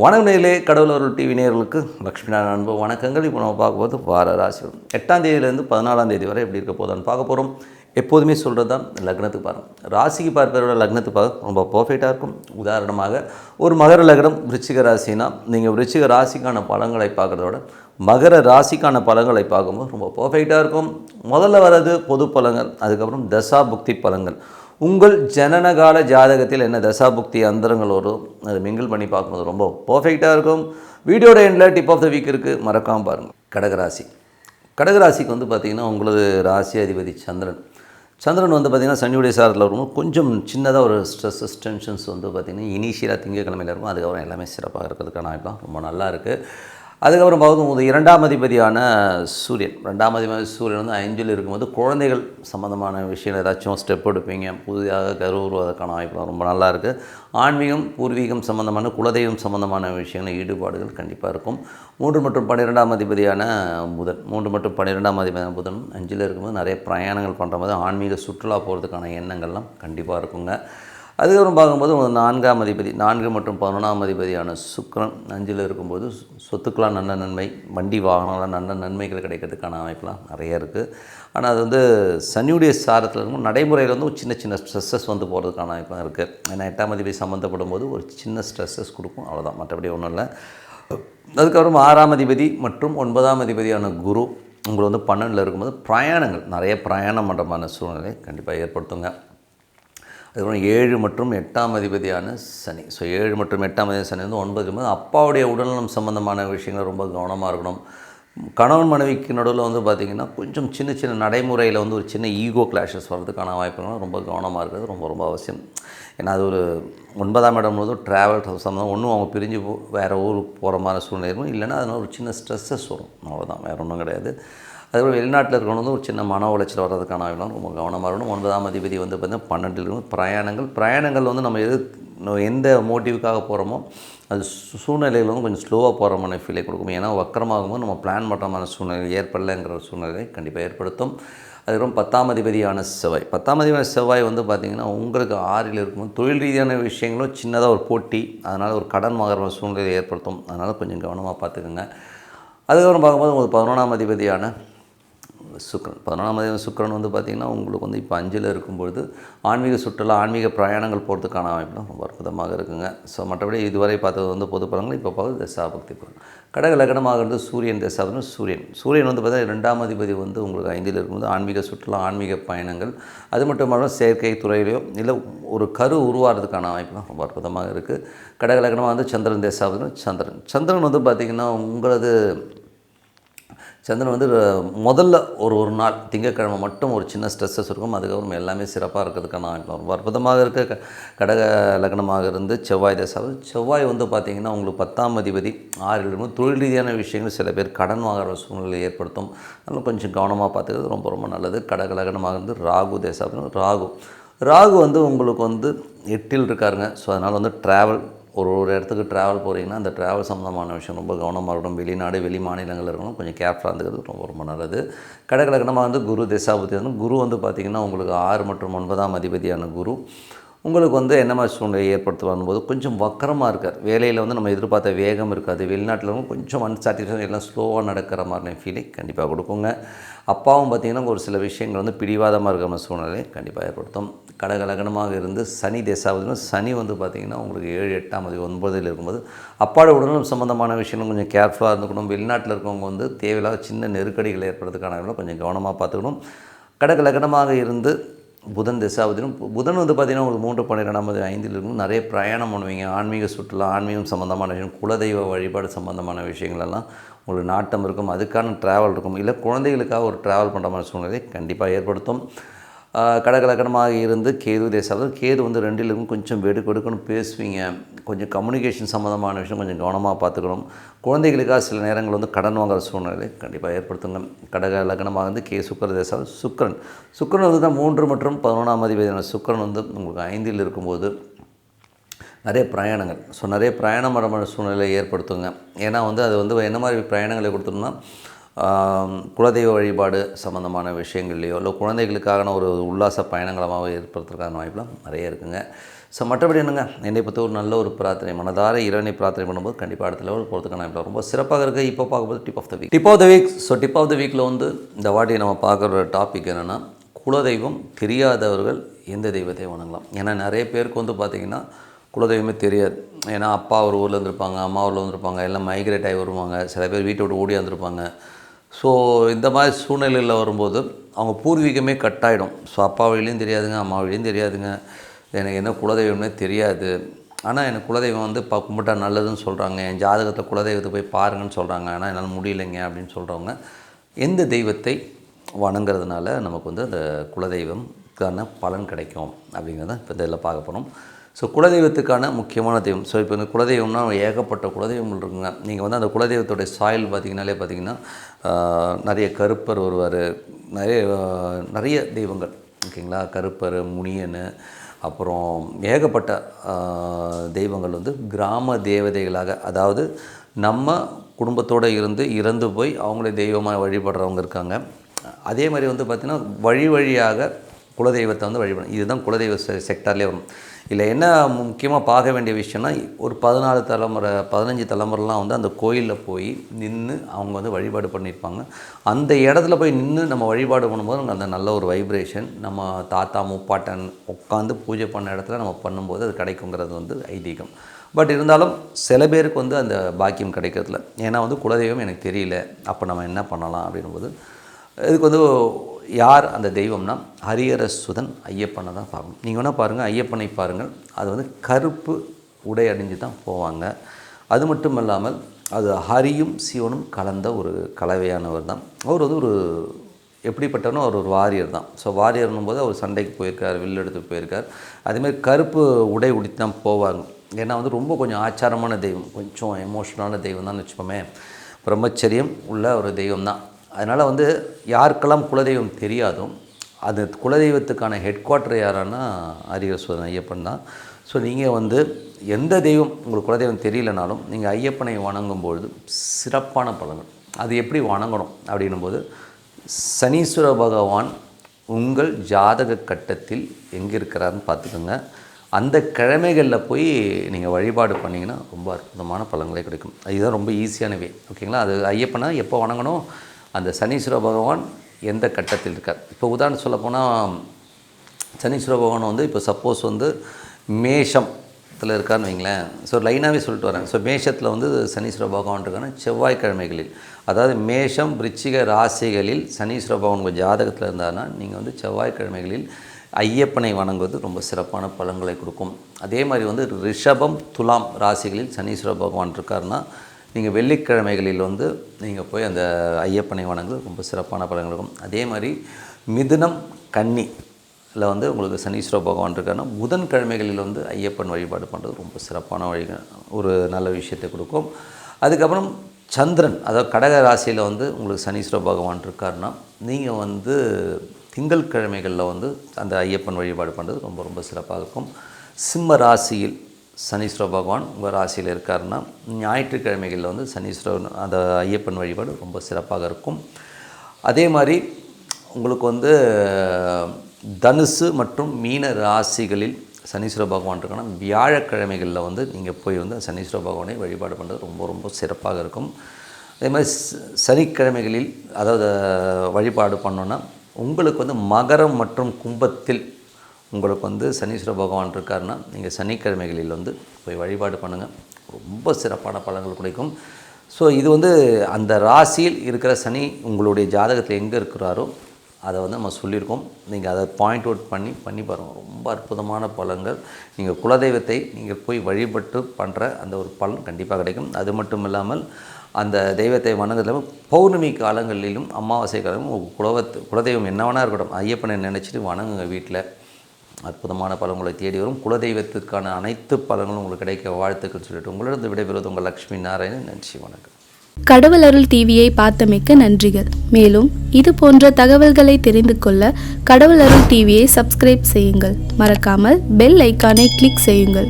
வணக்கநிலே கடவுளர் TV நேர்களுக்கு லக்ஷ்மி நாராயண அன்பு வணக்கங்கள். இப்போ நம்ம பார்க்கும்போது வார ராசி எட்டாம் தேதியிலேருந்து பதினாலாம் தேதி வரை எப்படி இருக்க போதான்னு பார்க்க போகிறோம் எப்போதுமே சொல்கிறது தான் லக்னத்துக்கு பாருங்க ராசிக்கு பார்ப்பதோட லக்னத்துக்கு பார்க்க ரொம்ப பர்ஃபெக்டாக இருக்கும். உதாரணமாக ஒரு மகர லக்னம் விருச்சிக ராசினா நீங்கள் விருச்சிக ராசிக்கான பழங்களை பார்க்குறதோட மகர ராசிக்கான பழங்களை பார்க்கும்போது ரொம்ப பர்ஃபெக்டாக இருக்கும். முதல்ல வர்றது பொது பழங்கள் அதுக்கப்புறம் தசா புக்தி பழங்கள் உங்கள் ஜனனகால ஜாதகத்தில் என்ன தசாபுக்தி அந்தரங்கள் வரும் அதை மிங்கிள் பண்ணி பார்க்கும்போது ரொம்ப பர்ஃபெக்டாக இருக்கும். வீடியோட எண்டில் டிப் ஆஃப் த வீக் இருக்குது மறக்காமல் பாருங்கள் கடகராசி. கடகராசிக்கு வந்து பார்த்திங்கன்னா உங்களது ராசி அதிபதி சந்திரன். சந்திரன் வந்து பார்த்திங்கன்னா சனியுடைய சாரத்தில் வரும்போது கொஞ்சம் சின்னதாக ஒரு ஸ்ட்ரெஸ்ஸஸ் டென்ஷன்ஸ் வந்து பார்த்திங்கன்னா இனிஷியலாக திங்கக்கிழமையில் இருக்கும் அதுக்கப்புறம் எல்லாமே சிறப்பாக இருக்கிறதுக்கான வாய்ப்புலாம் ரொம்ப நல்லா இருக்குது அதுக்கப்புறம் பார்க்கும்போது இரண்டாம் அதிபதியான சூரியன். ரெண்டாம் அதிபதி சூரியன் வந்து அஞ்சில் இருக்கும்போது குழந்தைகள் சம்மந்தமான விஷயம் ஏதாச்சும் ஸ்டெப் எடுப்பீங்க. புதிதாக கருவுருவதற்கான வாய்ப்புலாம் ரொம்ப நல்லா இருக்குது ஆன்மீகம் பூர்வீகம் சம்மந்தமான குலதெய்வம் சம்மந்தமான விஷயங்கள் ஈடுபாடுகள் கண்டிப்பாக இருக்கும். மூன்று மற்றும் பன்னிரெண்டாம் அதிபதியான புதன். மூன்று மற்றும் பன்னிரெண்டாம் அதிபதியான புதன் அஞ்சில் இருக்கும்போது நிறைய பிரயாணங்கள் பண்ணுற மாதிரி ஆன்மீக சுற்றுலா போகிறதுக்கான எண்ணங்கள்லாம் கண்டிப்பாக இருக்குங்க. அதுக்கப்புறம் பார்க்கும்போது நான்காம் அதிபதி நான்கு மற்றும் பதினொன்றாம் அதிபதியான சுக்கிரன் அஞ்சில் இருக்கும்போது சொத்துக்கெலாம் நல்ல நன்மை வண்டி வாகனம்லாம் நல்ல நன்மைகள் கிடைக்கிறதுக்கான அமைப்புலாம் நிறைய இருக்குது ஆனால் அது வந்து சனியுடைய சாரத்தில் இருக்கும் நடைமுறையில் வந்து ஒரு சின்ன சின்ன ஸ்ட்ரெஸ்ஸஸ் வந்து போகிறதுக்கான அமைப்புலாம் இருக்குது ஏன்னா எட்டாம் அதிபதி சம்மந்தப்படும் போது ஒரு சின்ன ஸ்ட்ரெஸ்ஸஸ் கொடுக்கும் அவ்வளோதான் மற்றபடி ஒன்றும் இல்லை. அதுக்கப்புறம் ஆறாம் அதிபதி மற்றும் ஒன்பதாம் அதிபதியான குரு உங்களை வந்து பன்னெண்டில் இருக்கும்போது பிரயாணங்கள் நிறைய பிரயாணம் பண்ணுறமான சூழ்நிலை கண்டிப்பாக ஏற்படுத்துங்க. அதுக்கப்புறம் ஏழு மற்றும் எட்டாம் அதிபதியான சனி. ஸோ ஏழு மற்றும் எட்டாம் அதிபதி சனி வந்து ஒன்பது போது அப்பாவுடைய உடல்நலம் சம்மந்தமான விஷயங்கள் ரொம்ப கவனமாக இருக்கணும். கணவன் மனைவிக்கு நடுவில் வந்து பார்த்திங்கன்னா கொஞ்சம் சின்ன சின்ன நடைமுறையில் வந்து ஒரு சின்ன ஈகோ கிளாஷஸ் வர்றதுக்கான வாய்ப்புகள் ரொம்ப கவனமாக இருக்கிறது ரொம்ப ரொம்ப அவசியம். ஏன்னா அது ஒரு ஒன்பதாம் இடம் போது ட்ராவல் சம்மந்தம் ஒன்றும் அவங்க பிரிஞ்சு வேறு ஊருக்கு போகிற மாதிரி சூழ்நிலை இருக்கும். இல்லைன்னா அதனால் ஒரு சின்ன ஸ்ட்ரெஸ்ஸஸ் வரும். அவ்வளோதான் வேறு ஒன்றும் கிடையாது. அதுக்கப்புறம் வெளிநாட்டில் இருக்கணும் வந்து ஒரு சின்ன மன உளைச்சல் வர்றதுக்கான ஆகலாம் ரொம்ப கவனமாக இருக்கணும். ஒன்பதாம் அதிபதி வந்து பார்த்திங்கன்னா பன்னெண்டில் இருக்கும் பிரயாணங்கள். பிரயாணங்கள் வந்து நம்ம எது எந்த மோட்டிவுக்காக போகிறோமோ அது சூ- சூழ்நிலையில் வந்து கொஞ்சம் ஸ்லோவாக போகிற மாதிரி ஃபீலை கொடுக்கும். ஏன்னா வக்கரமாகும்போது நம்ம பிளான் பண்ணுற மாதிரி சூழ்நிலை ஏற்படலைங்கிற ஒரு சூழ்நிலை கண்டிப்பாக ஏற்படுத்தும். அதுக்கப்புறம் பத்தாம் அதிபதியான செவ்வாய். பத்தாம் அதிபதியான செவ்வாய் வந்து பார்த்திங்கன்னா உங்களுக்கு ஆறில் இருக்கும்போது தொழில் ரீதியான விஷயங்களும் சின்னதாக ஒரு போட்டி அதனால் ஒரு கடன் வாங்குற சூழ்நிலையை ஏற்படுத்தும். அதனால் கொஞ்சம் கவனமாக பார்த்துக்குங்க. அதுக்கப்புறம் பார்க்கும்போது உங்களுக்கு பதினொன்றாம் அதிபதியான சுக்கரன். பதினொன்றாம் தேதி சுக்கரன் வந்து பார்த்திங்கன்னா உங்களுக்கு வந்து இப்போ அஞ்சில் இருக்கும்பொழுது ஆன்மீக சுற்றுலா ஆன்மீக பிரயாணங்கள் போகிறதுக்கான வாய்ப்புலாம் ரொம்ப அற்புதமாக இருக்குங்க. ஸோ மற்றபடி இதுவரை பார்த்தது வந்து பொது பலன்கள் இப்போ பார்த்து தசாபக்தி பலன். கடக லக்னமாகிறது சூரியன் தசாபக்தி சூரியன். சூரியன் வந்து பார்த்தீங்கன்னா ரெண்டாம் அதிபதி வந்து உங்களுக்கு ஐந்தில் இருக்கும்போது ஆன்மீக சுற்றுலா ஆன்மீக பயணங்கள். அது மட்டும் இல்லாமல் செயற்கை துறையிலையோ இல்லை ஒரு கரு உருவாகிறதுக்கான வாய்ப்புலாம் ரொம்ப அற்புதமாக இருக்குது கடக லக்னமாக வந்து சந்திரன் தேசாபதி சந்திரன். சந்திரன் வந்து பார்த்திங்கன்னா உங்களது சந்திரன் வந்து முதல்ல ஒரு ஒரு நாள் திங்கக்கிழமை மட்டும் ஒரு சின்ன ஸ்ட்ரெஸ்ஸஸ் இருக்கும் அதுக்கப்புறம் எல்லாமே சிறப்பாக இருக்கிறதுக்கான ரொம்ப அற்புதமாக இருக்க க- கடக லக்னமாக இருந்து செவ்வாய் தசாவது செவ்வாய் வந்து பார்த்திங்கன்னா உங்களுக்கு பத்தாம் அதிபதி ஆறில் இருக்கும் தொழில் ரீதியான விஷயங்கள் சில பேர் கடன் வாங்குற சூழ்நிலை ஏற்படுத்தும். அதனால் கொஞ்சம் கவனமாக பார்த்துக்கிறது ரொம்ப ரொம்ப நல்லது. கடக லக்னமாக இருந்து ராகு தேசாபதி ராகு. ராகு வந்து உங்களுக்கு வந்து எட்டில் இருக்காருங்க. ஸோ அதனால் வந்து ட்ராவல் ஒரு ஒரு இடத்துக்கு ட்ராவல் போகிறீங்கன்னா அந்த ட்ராவல் சம்மந்தமான விஷயம் ரொம்ப கவனமாக இருக்கணும். வெளிநாடு வெளி மாநிலங்கள் இருக்கணும். கொஞ்சம் கேர்ஃபுல்லாக இருந்துக்கிறது ரொம்ப ரொம்ப நல்லது. கடகலக்கணமாக வந்து குரு திசாபதி வந்து குரு வந்து பார்த்திங்கன்னா உங்களுக்கு ஆறு மற்றும் ஒன்பதாம் அதிபதியான குரு. உங்களுக்கு வந்து என்ன மாதிரி சூழ்நிலை ஏற்படுத்துவாங்க போது கொஞ்சம் வக்கரமாக இருக்கார். வேலையில் வந்து நம்ம எதிர்பார்த்த வேகம் இருக்காது. வெளிநாட்டில் வந்து கொஞ்சம் அன்சாட்டிஸ்ஃபேக்ஷன் எல்லாம் ஸ்லோவாக நடக்கிற மாதிரி ஃபீலிங் கண்டிப்பாக கொடுக்குங்க. அப்பாவும் பார்த்திங்கன்னா ஒரு சில விஷயங்கள் வந்து பிடிவாதமாக இருக்கிற மாதிரி சூழ்நிலை கண்டிப்பாக ஏற்படுத்தும். கடகலகனமாக இருந்து சனி தேசாவதிலும் சனி வந்து பார்த்திங்கன்னா உங்களுக்கு ஏழு எட்டாம் அதிபதி ஒன்பதில் இருக்கும்போது அப்பாட உடலும் சம்மந்தமான விஷயங்களும் கொஞ்சம் கேர்ஃபுல்லாக இருந்துக்கணும். வெளிநாட்டில் இருக்கவங்க வந்து தேவையில்லாத சின்ன நெருக்கடிகள் ஏற்படுறதுக்கான கொஞ்சம் கவனமாக பார்த்துக்கணும். கடகலகனமாக இருந்து புதன் திசாவதிலும் புதன் வந்து பார்த்திங்கன்னா உங்களுக்கு மூன்று பன்னிரெண்டாம் ஐந்தில் இருக்கும் நிறைய பிரயாணம் பண்ணுவீங்க. ஆன்மீக சுற்றுலா ஆன்மீகம் சம்மந்தமான விஷயம் குலதெய்வ வழிபாடு சம்மந்தமான விஷயங்கள் எல்லாம் உங்களுக்கு நாட்டம் இருக்கும். அதுக்கான ட்ராவல் இருக்கும். இல்லை குழந்தைகளுக்காக ஒரு ட்ராவல் பண்ணுற மாதிரி சூழ்நிலை கண்டிப்பாக ஏற்படுத்தும். கடகலக்கணமாக இருந்து கேது தேசாவது கேது வந்து ரெண்டில் கொஞ்சம் வெடு கொடுக்கணும் பேசுவீங்க. கொஞ்சம் கம்யூனிகேஷன் சம்மந்தமான விஷயம் கொஞ்சம் கவனமாக பார்த்துக்கணும். குழந்தைகளுக்காக சில நேரங்கள் வந்து கடன் வாங்குற சூழ்நிலை கண்டிப்பாக ஏற்படுத்துங்க. கடக லக்னமாக வந்து கே சுக்கர தேசாவது சுக்கரன். சுக்கரன் வந்து தான் மூன்று மற்றும் பதினொன்றாம் அதிபதியான சுக்கரன் வந்து உங்களுக்கு ஐந்தில் இருக்கும்போது நிறைய பிரயாணங்கள். ஸோ நிறைய பிரயாணம் வர சூழ்நிலை சூழ்நிலையை ஏற்படுத்துங்க. ஏன்னா வந்து அது வந்து என்ன மாதிரி பிரயாணங்களை கொடுத்தோம்னா குலதெய்வ வழிபாடு சம்மந்தமான விஷயங்கள்லையோ இல்லை குழந்தைகளுக்கான ஒரு உல்லாச பயணங்களமாக ஏற்படுத்துறதுக்கான வாய்ப்புலாம் நிறைய இருக்குங்க. ஸோ மற்றபடி என்னங்க? என்னை பற்றி ஒரு நல்ல ஒரு பிரார்த்தனை மனதார இறைவனை பிரார்த்தனை பண்ணும்போது கண்டிப்பாக அடுத்த லெவல் போகிறதுக்கான வாய்ப்பு ரொம்ப சிறப்பாக இருக்குது இப்போ பார்க்கும்போது tip of the week tip of the week so tip of the வீக்கில் வந்து இந்த வாட்டி நம்ம பார்க்குற டாபிக் என்னென்னா குலதெய்வம் தெரியாதவர்கள் எந்த தெய்வத்தை வணங்கலாம்? ஏன்னா நிறைய பேருக்கு வந்து பார்த்திங்கன்னா குலதெய்வமே தெரியாது. ஏன்னா அப்பா ஒரு ஊரில் இருந்திருப்பாங்க அம்மா ஊரில் வந்திருப்பாங்க எல்லாம் மைக்ரேட் ஆகி வருவாங்க. சில பேர் வீட்டை விட்டு ஓடி வந்திருப்பாங்க. ஸோ இந்த மாதிரி சூழ்நிலையில் வரும்போது அவங்க பூர்வீகமே கட் ஆகிடும் ஸோ அப்பா வழியிலையும் தெரியாதுங்க அம்மா வழியும் தெரியாதுங்க. எனக்கு என்ன குலதெய்வம்னே தெரியாது. ஆனால் எனக்கு குலதெய்வம் வந்து பா கும்பிட்டா நல்லதுன்னு சொல்கிறாங்க என் ஜாதகத்தை குலதெய்வத்தை போய் பாருங்கன்னு சொல்கிறாங்க ஆனால் என்னால் முடியலைங்க அப்படின்னு சொல்கிறவங்க எந்த தெய்வத்தை வணங்குறதுனால நமக்கு வந்து அந்த குலதெய்வம்க்கான பலன் கிடைக்கும் அப்படிங்கிறத இப்போ இதில் பார்க்க போகிறோம் ஸோ குலதெய்வத்துக்கான முக்கியமான தெய்வம். ஸோ இப்போ இந்த குலதெய்வம்னா ஏகப்பட்ட குலதெய்வம் இருக்குங்க. நீங்கள் வந்து அந்த குலதெய்வத்துடைய சாயல் பார்த்தீங்கனாலே பார்த்தீங்கன்னா நிறைய கருப்பர் வருவார். நிறைய நிறைய தெய்வங்கள். ஓகேங்களா? கருப்பர் முனியன் அப்புறம் ஏகப்பட்ட தெய்வங்கள் வந்து கிராம தேவதைகளாக அதாவது நம்ம குடும்பத்தோடு இருந்து இறந்து போய் அவங்களே தெய்வமாக வழிபடுறவங்க இருக்காங்க. அதே மாதிரி வந்து பார்த்திங்கன்னா வழி வழியாக குலதெய்வத்தை வந்து வழிபடும் இதுதான் குலதெய்வ செ- செக்டார்லேயே வரும். இதில் என்ன முக்கியமாக பார்க்க வேண்டிய விஷயம்னா ஒரு பதினாலு தலைமுறை பதினஞ்சு தலைமுறைலாம் வந்து அந்த கோயிலில் போய் நின்று அவங்க வந்து வழிபாடு பண்ணியிருப்பாங்க. அந்த இடத்துல போய் நின்று நம்ம வழிபாடு பண்ணும்போது நமக்கு அந்த நல்ல ஒரு வைப்ரேஷன் நம்ம தாத்தா முப்பாட்டன் உட்காந்து பூஜை பண்ண இடத்துல நம்ம பண்ணும்போது அது கிடைக்குங்கிறது வந்து ஐதீகம். பட் இருந்தாலும் சில பேருக்கு வந்து அந்த பாக்கியம் கிடைக்கிறதில்ல. ஏன்னா வந்து குலதெய்வம் எனக்கு தெரியல அப்போ நம்ம என்ன பண்ணலாம் அப்படின்னும்போது இதுக்கு வந்து யார் அந்த தெய்வம்னா ஹரிஹர சுதன் ஐயப்பனை தான் பார்க்கணும். நீங்கள் வேணால் பாருங்கள் ஐயப்பனை பாருங்கள். அது வந்து கருப்பு உடை அணிஞ்சு தான் போவாங்க. அது மட்டும் இல்லாமல் அது ஹரியும் சிவனும் கலந்த ஒரு கலவையானவர் தான். அவர் வந்து ஒரு எப்படிப்பட்டவனோ அவர் ஒரு வாரியர் தான். ஸோ வாரியர்னும் போது அவர் சண்டைக்கு போயிருக்கார் வில்லு எடுத்து போயிருக்கார். அதேமாதிரி கருப்பு உடை உடுத்தி தான் போவாங்க. ஏன்னா வந்து ரொம்ப கொஞ்சம் ஆச்சாரமான தெய்வம் கொஞ்சம் எமோஷனலான தெய்வம் தான் வச்சுப்போமே பிரம்மச்சரியம் உள்ள ஒரு தெய்வம் தான். அதனால் வந்து யாருக்கெல்லாம் குலதெய்வம் தெரியாதோ அது குலதெய்வத்துக்கான ஹெட் குவார்ட்டர் யாரானா அரியஸ்வரன் ஐயப்பன் தான். ஸோ நீங்கள் வந்து எந்த தெய்வம் உங்களுக்கு குலதெய்வம் தெரியலனாலும் நீங்கள் ஐயப்பனை வணங்கும்பொழுது சிறப்பான பலன்கள். அது எப்படி வணங்கணும் அப்படின்னும்போது சனீஸ்வர பகவான் உங்கள் ஜாதக கட்டத்தில் எங்கே இருக்கிறாருன்னு பார்த்துக்கோங்க. அந்த கிழமைகளில் போய் நீங்கள் வழிபாடு பண்ணிங்கன்னா ரொம்ப அற்புதமான பலன்களே கிடைக்கும். இதுதான் ரொம்ப ஈஸியான வே ஓகேங்களா அது ஐயப்பனை எப்போ வணங்கணும்? அந்த சனீஸ்வர பகவான் எந்த கட்டத்தில் இருக்கார்? இப்போ உதாரணம் சொல்லப்போனால் சனீஸ்வர பகவான் வந்து இப்போ சப்போஸ் வந்து மேஷத்தில் இருக்கான்னு வைங்களேன். ஸோ லைனாகவே சொல்லிட்டு வரேன் ஸோ மேஷத்தில் வந்து சனீஸ்வர பகவான் இருக்கான செவ்வாய்க்கிழமைகளில். அதாவது மேஷம் விருச்சிக ராசிகளில் சனீஸ்வர பகவான் உங்கள் ஜாதகத்தில் இருந்தாருன்னா நீங்கள் வந்து செவ்வாய்க்கிழமைகளில் ஐயப்பனை வணங்குவது ரொம்ப சிறப்பான பலன்களை கொடுக்கும். அதே மாதிரி வந்து ரிஷபம் துலாம் ராசிகளில் சனீஸ்வர பகவான் இருக்காருன்னா நீங்கள் வெள்ளிக்கிழமைகளில் வந்து நீங்கள் போய் அந்த ஐயப்பனை வணங்குவது ரொம்ப சிறப்பான பலன்கள் இருக்கும். அதே மாதிரி மிதுனம் கன்னி இல்லை வந்து உங்களுக்கு சனீஸ்வர பகவான் இருக்காருன்னா புதன்கிழமைகளில் வந்து ஐயப்பன் வழிபாடு பண்ணுறது ரொம்ப சிறப்பான வழி ஒரு நல்ல விஷயத்தை கொடுக்கும். அதுக்கப்புறம் சந்திரன் அதாவது கடக ராசியில் வந்து உங்களுக்கு சனீஸ்வர பகவான் இருக்காருன்னா நீங்கள் வந்து திங்கள் கிழமைகளில் வந்து அந்த ஐயப்பன் வழிபாடு பண்ணுறது ரொம்ப ரொம்ப சிறப்பாக இருக்கும். சிம்ம ராசியில் சனீஸ்வர பகவான் உங்கள் ராசியில் இருக்காருன்னா ஞாயிற்றுக்கிழமைகளில் வந்து சனீஸ்வரன் அந்த ஐயப்பன் வழிபாடு ரொம்ப சிறப்பாக இருக்கும். அதே மாதிரி உங்களுக்கு வந்து தனுசு மற்றும் மீன ராசிகளில் சனீஸ்வர பகவான் இருக்குன்னா வியாழக்கிழமைகளில் வந்து நீங்கள் போய் வந்து சனீஸ்வர பகவானை வழிபாடு பண்ணுறது ரொம்ப ரொம்ப சிறப்பாக இருக்கும். அதே மாதிரி சனிக்கிழமைகளில் அதாவது வழிபாடு பண்ணோன்னா உங்களுக்கு வந்து மகரம் மற்றும் கும்பத்தில் உங்களுக்கு வந்து சனீஸ்வர பகவான் இருக்காருன்னா நீங்கள் சனிக்கிழமைகளில் வந்து போய் வழிபாடு பண்ணுங்கள் ரொம்ப சிறப்பான பலன்கள் கிடைக்கும். ஸோ இது வந்து அந்த ராசியில் இருக்கிற சனி உங்களுடைய ஜாதகத்தில் எங்கே இருக்கிறாரோ அதை வந்து நம்ம சொல்லியிருக்கோம். நீங்கள் அதை பாயிண்ட் அவுட் பண்ணி பண்ணி பாருங்கள் ரொம்ப அற்புதமான பலன்கள். நீங்கள் குலதெய்வத்தை நீங்கள் போய் வழிபட்டு பண்ணுற அந்த ஒரு பலன் கண்டிப்பாக கிடைக்கும். அது மட்டும் இல்லாமல் அந்த தெய்வத்தை வணங்குறதுல பௌர்ணமி காலங்களிலும் அமாவாசை காலங்களிலும் குலவத்து குலதெய்வம் என்ன வேணா இருக்கட்டும் ஐயப்பனை நினச்சிட்டு வணங்குங்க வீட்டில் அற்புதமான பலன்களை தேடி வரும். குலதெய்வத்திற்கான அனைத்து பலன்களும் உங்களுக்கு கிடைக்க வாழ்த்துக்கள் சொல்லிட்டு உங்களிடம் விடைபெறுவது உங்கள் லக்ஷ்மி நாராயணன். நன்றி வணக்கம். கடவுள் அருள் டிவியை பார்த்தமைக்க நன்றிகள். மேலும் இது போன்ற தகவல்களை தெரிந்து கொள்ள கடவுள் அருள் டிவியை சப்ஸ்கிரைப் செய்யுங்கள். மறக்காமல் பெல் ஐக்கானை கிளிக் செய்யுங்கள்.